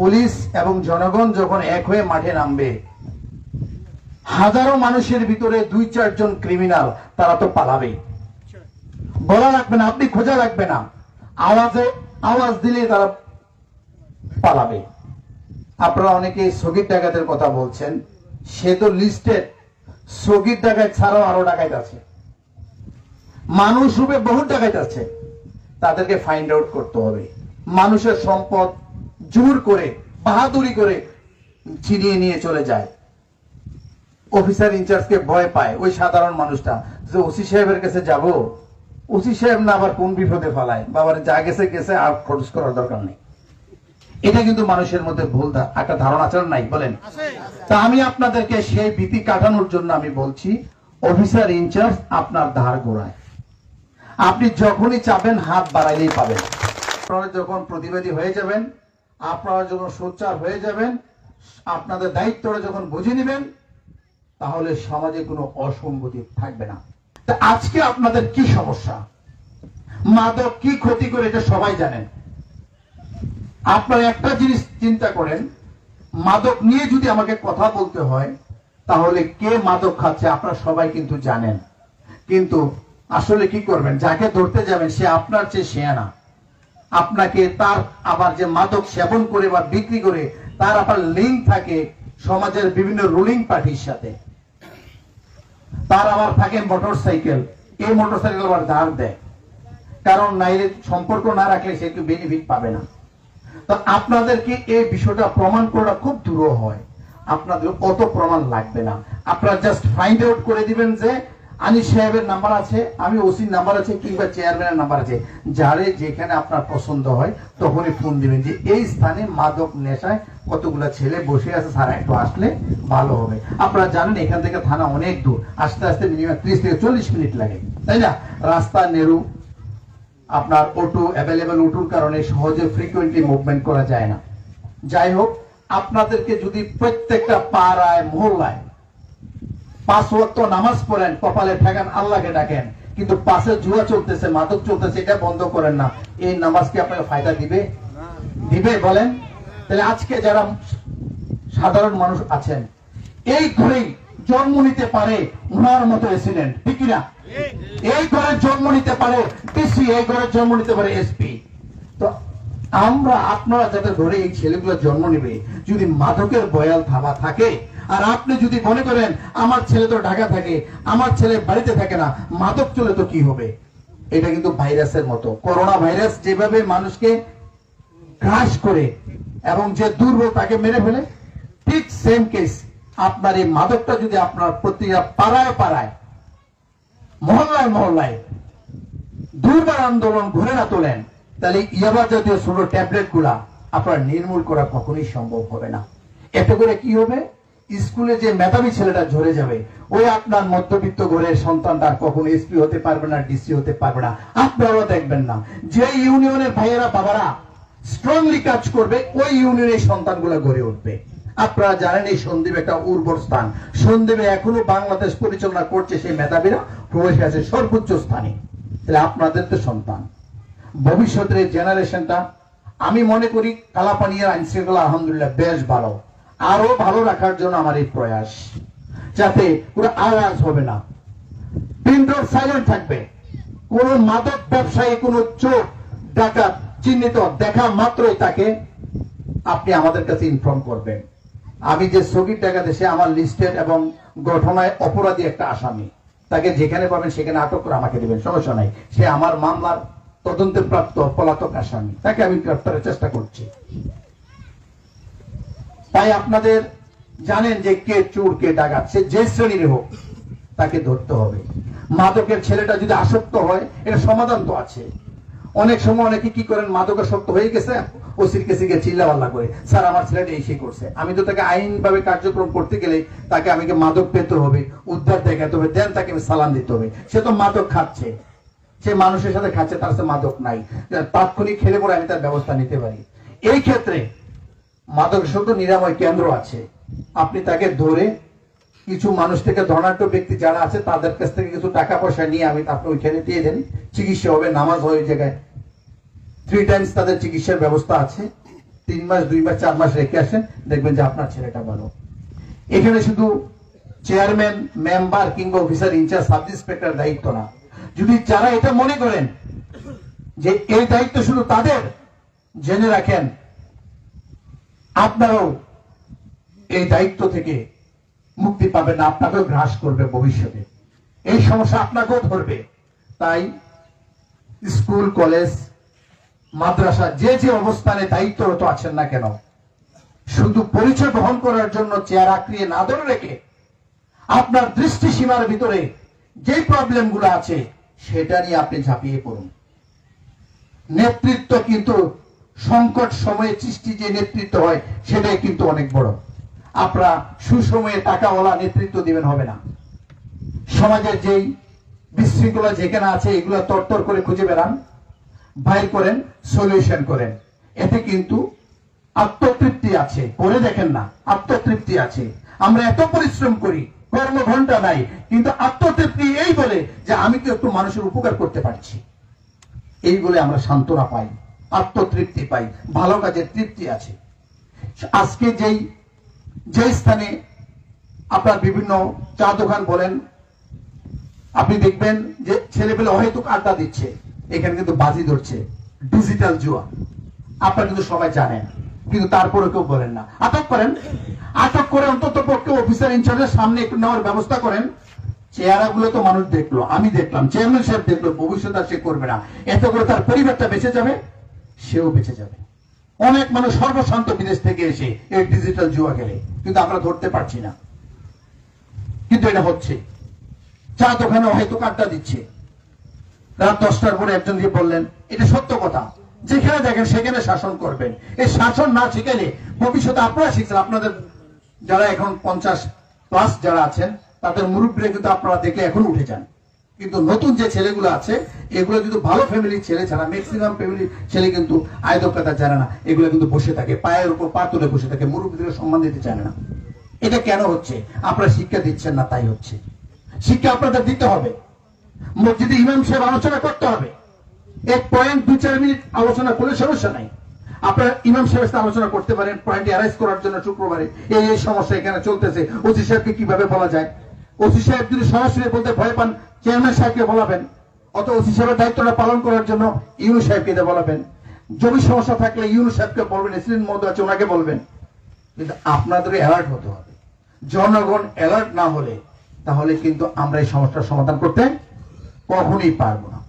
Police এবং জনগণ যখন এক হয়ে মাঠে নামবে, হাজারো মানুষের ভিতরে দুই চারজন ক্রিমিনাল তারা তো পালাবে। বলা লাগবে না, আপনি খোঁজা লাগবে না। আওয়াজে আওয়াজ দিলে তারা পালাবে। আপনারা অনেকে স্থগিত ডাকাতের কথা বলছেন, সে তো লিস্টেড স্থগিত ডাকাত ছাড়াও আরও ডাকাত আছে। মানুষ রূপে বহু ডাকাত আছে। তাদেরকে ফাইন্ড আউট করতে হবে। মানুষের সম্পদ জোর করে, বাহাদুরি করে ছিনিয়ে নিয়ে চলে যায়। অফিসার ইনচার্জকে ভয় পায়, ওই সাধারণ মানুষটা, যে ওসি সাহেবের কাছে যাব? ওসি সাহেব না আবার কোন বিপদে ফেলায়? বাবার যা গেছে গেছে, আর খরচ করার দরকার নেই। এটা কিন্তু মানুষের মধ্যে ভুল একটা ধারণা আচরণ নাই, বলেন। তা আমি আপনাদেরকে সেই ভীতি কাটানোর জন্য আমি বলছি, অফিসার ইনচার্জ আপনার ধার গোড়ায়। আপনি যখনই চাবেন হাত বাড়াইলেই পাবেন। আপনারা যখন প্রতিবাদী হয়ে যাবেন আপনারা যখন সোচ্চার হয়ে যাবেন, আপনাদের দায়িত্বটা যখন বুঝে নেবেন, তাহলে সমাজে কোনো অসঙ্গতি থাকবে না। তা আজকে আপনাদের কি সমস্যা? মাদক কি ক্ষতি করে এটা সবাই জানেন আপনারা একটা জিনিস চিন্তা করেন, মাদক নিয়ে যদি আমাকে কথা বলতে হয়, তাহলে কে মাদক খাচ্ছে আপনারা সবাই কিন্তু জানেন। কিন্তু আসলে কি করবেন? যাকে ধরতে যাবেন, সে আপনার চেয়ে শেয়ানা আপনাকে তার আবার যে মাদক সেবন করে বা বিক্রি করে, তার আবার লিঙ্ক থাকে সমাজের বিভিন্ন রুলিং পার্টির সাথে। তার আবার থাকে মোটর সাইকেল এই মোটর সাইকেল আবার ধার দেয়। কারণ নাইলে সম্পর্ক না রাখলে সে একটু বেনিফিট পাবে না। তো আপনাদেরকে এই বিষয়টা প্রমাণ করা খুব দূর হয়। আপনাদের অত প্রমাণ লাগবে না। আপনারা জাস্ট ফাইন্ড আউট করে দিবেন যে আনিস সাহেবের নাম্বার আছে, আমি ওসির নাম্বার আছে কিংবা চেয়ারম্যানের নাম্বার আছে। যারে যেখানে আপনার পছন্দ হয়, তখনই ফোন দিবেন যে, এই স্থানে মাদক নেশায় কতগুলা ছেলে বসে আছে, সারা একটু আসলে ভালো হবে। আপনারা জানেন, এখান থেকে থানা অনেক দূর। আস্তে আস্তে মিনিমাম ত্রিশ থেকে চল্লিশ মিনিট লাগে। তাই না? রাস্তা নেরু আপনার অটো অ্যাভেলেবেল অটোর কারণে সহজে ফ্রিকোয়েন্টলি মুভমেন্ট করা যায় না। যাই হোক, আপনাদেরকে যদি প্রত্যেকটা পাড়ায়, মহল্লায় পাঁচ ওয়াক্ত নামাজ পড়েন, কপালে ঠেকান, আল্লাহকে ডাকেন। কিন্তু পাশে জুয়া চলতেছে, মাদক চলতেছে, এটা বন্ধ করেন না। এই নামাজ কি আপনাকে ফায়দা দিবে? দিবে, বলেন? তাহলে আজকে যারা সাধারণ মানুষ আছেন, এই ঘরেই জন্ম নিতে পারে উনার মতো এসিডেন্ট ঠিক কিনা? এই ঘরে জন্ম নিতে পারে ডিসি এই ঘরে জন্ম নিতে পারে এসপি তো আমরা, আপনারা যাদের ঘরে এই ছেলেগুলো জন্ম নিবে, যদি মাদকের বয়াল থাবা থাকে আর আপনি যদি মনে করেন, আমার ছেলে তো ঢাকা থাকে, আমার ছেলে বাড়িতে থাকে না, মাদক চলে তো কি হবে? এটা কিন্তু ভাইরাসের মতো। করোনা ভাইরাস যেভাবে মানুষকে গ্রাস করে এবং যে দুর্বল তাকে মেরে ফেলে, ঠিক সেম কেস আপনার এই মাদকটা যদি আপনার প্রতিটা পাড়ায় পাড়ায়, মহল্লায় মহল্লায় দুর্বার আন্দোলন ঘুরে না তোলেন, তাহলে ইয়াবা জাতীয় ছোট ট্যাবলেটগুলা আপনার নির্মূল করা কখনোই সম্ভব হবে না। এতে করে কি হবে? স্কুলে যে মেধাবী ছেলেটা ঝরে যাবে, ওই আপনার মধ্যবিত্ত ঘরের সন্তানটা কখনো এসপি হতে পারবে না ডিসি হতে পারবে না। আপনারাও দেখবেন না। যে ইউনিয়নের ভাইয়েরা, বাবারা স্ট্রংলি কাজ করবে, ওই ইউনিয়নের সন্তানগুলো গড়ে উঠবে। আপনারা জানেন এই সন্দীপ একটা উর্বর স্থান। সন্দীপে এখনও বাংলাদেশ পরিচালনা করছে সেই মেধাবীরা, প্রবেশে আছে সর্বোচ্চ স্থানে। তাহলে আপনাদের তো সন্তান। ভবিষ্যতের জেনারেশনটা আমি মনে করি কালাপানিয়ার আইন শৃঙ্খলা আলহামদুলিল্লাহ বেশ ভালো। আরও ভালো রাখার জন্য আমার এই প্রয়াস। যাতে কোনো আওয়াজ হবে না। পিন্ডোর সাইলেন্ট থাকবে। কোন মাদক ব্যবসায়ী, কোন চোর, ডাকাত, চিহ্নিত, দেখা মাত্রই তাকে আপনি আমাদের কাছে ইনফর্ম করবেন। আমি যে স্থগিত টাকা দেশে আমার লিস্টেড এবং ঘটনায় অপরাধী একটা আসামি। তাকে যেখানে পাবেন, সেখানে আটক করে আমাকে দেবেন। সমস্যা নাই। সে আমার মামলার তদন্তে প্রাপ্ত পলাতক আসামি। তাকে আমি গ্রেফতারের চেষ্টা করছি। তাই আপনাদের জানেন যে কে চোর, কে ডাকাত। সে যে শ্রেণির হোক, তাকে ধরতে হবে। মাদকের ছেলেটা যদি আসক্ত হয় এটা সমাধান তো আছে। অনেক সময় অনেকে কি করেন মাদকাসক্ত হয়ে গেছে, ওসির গিয়ে চিল্লাপাল্লা করে, স্যার, আমার ছেলেটা করছে। আমি তো তাকে আইনভাবে কার্যক্রম করতে গেলে তাকে আমাকে মাদক পেতে হবে, উদ্ধার দেখাতে হবে, দেন তাকে আমি সালাম দিতে হবে। সে তো মাদক খাচ্ছে। সে মানুষের সাথে খাচ্ছে, তার সাথে মাদক নাই। তাৎক্ষণিক খেলে পরে আমি তার ব্যবস্থা নিতে পারি। এই ক্ষেত্রে মাদকাসক্ত নিরাময় কেন্দ্র আছে। আপনি তাকে ধরে কিছু মানুষ থেকে ধনাঢ্য ব্যক্তি যারা আছে, তাদের কাছ থেকে কিছু টাকা পয়সা নিয়ে আমি আপনি ওইখানে দিয়ে দেন। চিকিৎসা হবে, নামাজ হয় ওই জায়গায়। থ্রি টাইমস তাদের চিকিৎসার ব্যবস্থা আছে। তিন মাস, দুই মাস, চার মাস রেখে আসেন, দেখবেন যে আপনার ছেলেটা ভালো। এখানে শুধু চেয়ারম্যান মেম্বার কিংবা officer in charge sub inspector দায়িত্ব না। যদি যারা এটা মনে করেন যে এই দায়িত্ব শুধু তাদের, জেনে রাখেন আপনারাও এই দায়িত্ব থেকে মুক্তি পাবেন না, আপনাকেও গ্রাস করবে ভবিষ্যতে। এই সমস্যা আপনাকেও ধরবে। তাই স্কুল, কলেজ, মাদ্রাসা, যে যে অবস্থানে দায়িত্বরত আছেন না কেন, শুধু পরিচয় বহন করার জন্য চেয়ার আঁকড়িয়ে না ধরে রেখে আপনার দৃষ্টি সীমার ভিতরে যে প্রবলেমগুলো আছে, সেটা নিয়ে আপনি ঝাঁপিয়ে পড়ুন। নেতৃত্ব কিন্তু সংকট সময়ে সৃষ্টি যে নেতৃত্ব হয়, সেটাই কিন্তু অনেক বড়। আপনারা সুসময়ে টাকাওয়ালা নেতৃত্ব দিবেন হবে না। সমাজের যেই বিশৃঙ্খলা যেখানে আছে, এগুলো তরতর করে খুঁজে বেড়ান, বাইর করেন সলিউশন করেন। এতে কিন্তু আত্মতৃপ্তি আছে। পরে দেখেন না, আত্মতৃপ্তি আছে। আমরা এত পরিশ্রম করি কর্ম ঘণ্টা নাই, কিন্তু আত্মতৃপ্তি এই বলে যে আমি তো একটু মানুষের উপকার করতে পারছি। এই বলে আমরা সান্ত্বনা পাই। আত্মতৃপ্তি পাই, ভালো কাজের তৃপ্তি আছে। আজকে যেই যে স্থানে আপনার বিভিন্ন চা দোকান বলেন, আপনি দেখবেন যে ছেলেপেলে অহেতুক আড্ডা দিচ্ছে, এখানে কিন্তু বাজি ধরছে, ডিজিটাল জুয়া। আপনারা কিন্তু সবাই জানেন, কিন্তু তারপরে কেউ বলেন না। আটক করেন, আটক করে অন্তত পক্ষে অফিসার ইনচার্জের সামনে একটু নেওয়ার ব্যবস্থা করেন। চেহারা গুলো তো মানুষ দেখল, আমি দেখলাম, চেয়ারম্যান সাহেব দেখল, ভবিষ্যৎ আর সে করবে না। এত করে তার পরিবারটা বেঁচে যাবে। সেও বেঁচে যাবে। অনেক মানুষ সর্বশান্ত বিদেশ থেকে এসে এই ডিজিটাল জুয়া খেলে কিন্তু আমরা ধরতে পারছি না। কিন্তু এটা হচ্ছে। চা দোকানে হয়তো কাটটা দিচ্ছে। রাত দশটার পরে একজন গিয়ে বললেন, এটা সত্য কথা। যেখানে দেখেন সেখানে শাসন করবেন। এই শাসন না শিখেলে ভবিষ্যতে আপনারা শিখছেন। আপনাদের যারা এখন পঞ্চাশ প্লাস যারা আছেন, তাদের মুরব্বীরা কিন্তু আপনারা দেখলে এখন উঠে যান। কিন্তু নতুন যে ছেলেগুলো আছে, এগুলো কিন্তু ভালো ফ্যামিলির ছেলে ছাড়া ম্যাক্সিমাম ফ্যামিলির ছেলে কিন্তু আয়দক্ষতা জানে না। এগুলো কিন্তু বসে থাকে, পায়ের উপর পা তুলে বসে থাকে মুরব্বীদের সম্মান দিতে জানে না। এটা কেন হচ্ছে? আপনারা শিক্ষা দিচ্ছেন না, তাই হচ্ছে। শিক্ষা আপনাদের দিতে হবে। মসজিদে ইমাম সাহেব আলোচনা করতে হবে। এক পয়েন্ট দু চার মিনিট আলোচনা করলে সমস্যা নাই। আপনারা ইমাম সাহেবের সাথে আলোচনা করতে পারেন পয়েন্ট অ্যারাইজ করার জন্য শুক্রবারে। এই এই সমস্যা এখানে চলতেছে। ওসি সাহেবকে কীভাবে বলা যায়? ওসি সাহেব যদি সরাসরি বলতে ভয় পান, চেয়ারম্যান সাহেবকে বলাবেন অত ওসি সাহেবের দায়িত্বটা পালন করার জন্য ইউনু সাহেবকে বলাবেন। জমি সমস্যা থাকলে ইউনু সাহেবকে বলবেন এসিডেন্ট মধ্যে আছে, ওনাকে বলবেন। কিন্তু আপনাদের অ্যালার্ট হতে হবে। জনগণ অ্যালার্ট না হলে, তাহলে কিন্তু আমরা এই সমস্যার সমাধান করতে কখনই পারব না।